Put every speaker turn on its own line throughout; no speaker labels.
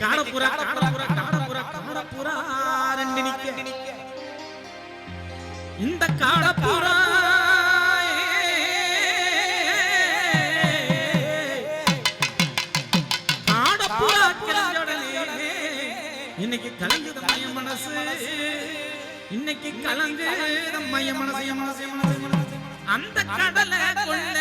காடப்புறா காடப்புறா காடப்புறா காடப்புறா ரெண்டு நிக்க இந்த காடப்புறா காடப்புறா இன்னைக்கு கலங்குது மைய மனசு இன்னைக்கு கலங்கு மைய மனசு மனசு மனசு. அந்த கடலை கொள்ள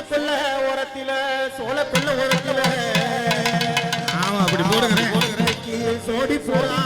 சோளப்பிள்ளை ஓரத்தில சோளப்பிள்ளை ஓரத்தில.
ஆமா அப்படி போடுகிறேன்
சோடி போடா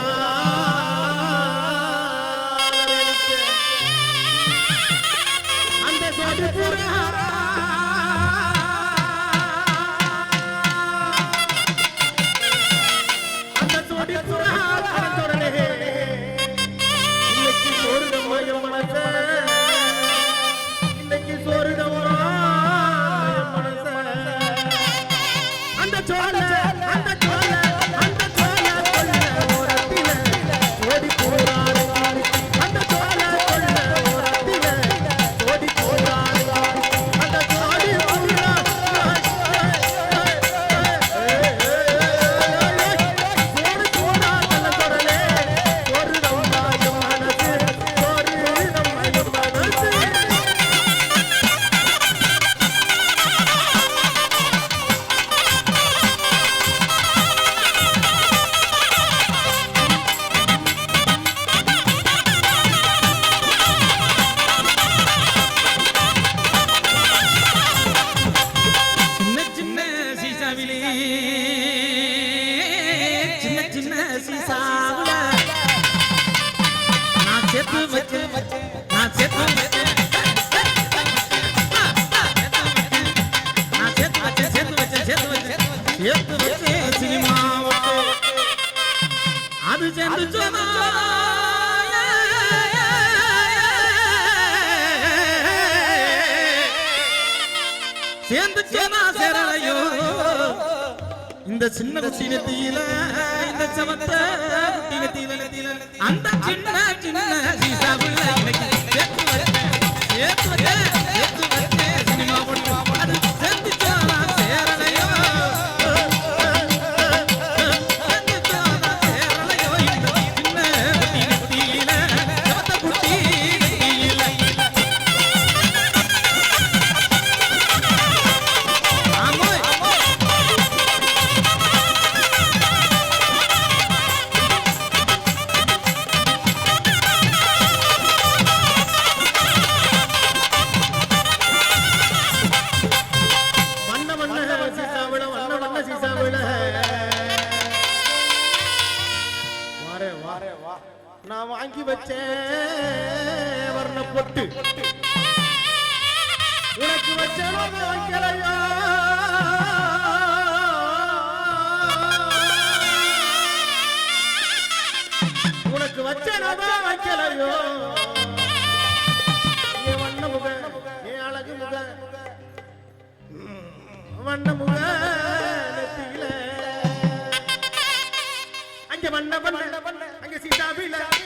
சின்ன சீசாவுல நான் சேர்த்து வச்ச நான் சேர்த்து வச்ச நான் சேர்த்து வச்ச சேர்த்து வச்ச சேர்த்து வச்ச சேர்த்து வச்ச சினிமா அது சேர்ந்து சொன்னா சேர்ந்து சேனா இந்த சின்ன குட்டி இந்த சமத்த குட்டி அந்த சின்ன சின்ன சீசாவுல
நான் வாங்கி வச்சேன். வர்ண பொட்டு உனக்கு வச்ச வைக்கலையா உனக்கு வச்ச வைக்கலையோ வண்ண முக ஏ அழகு முக. வண்ண முக நெத்தியில. அங்க வண்ண பண்ண பண்ண Jackie Davila. Jackie.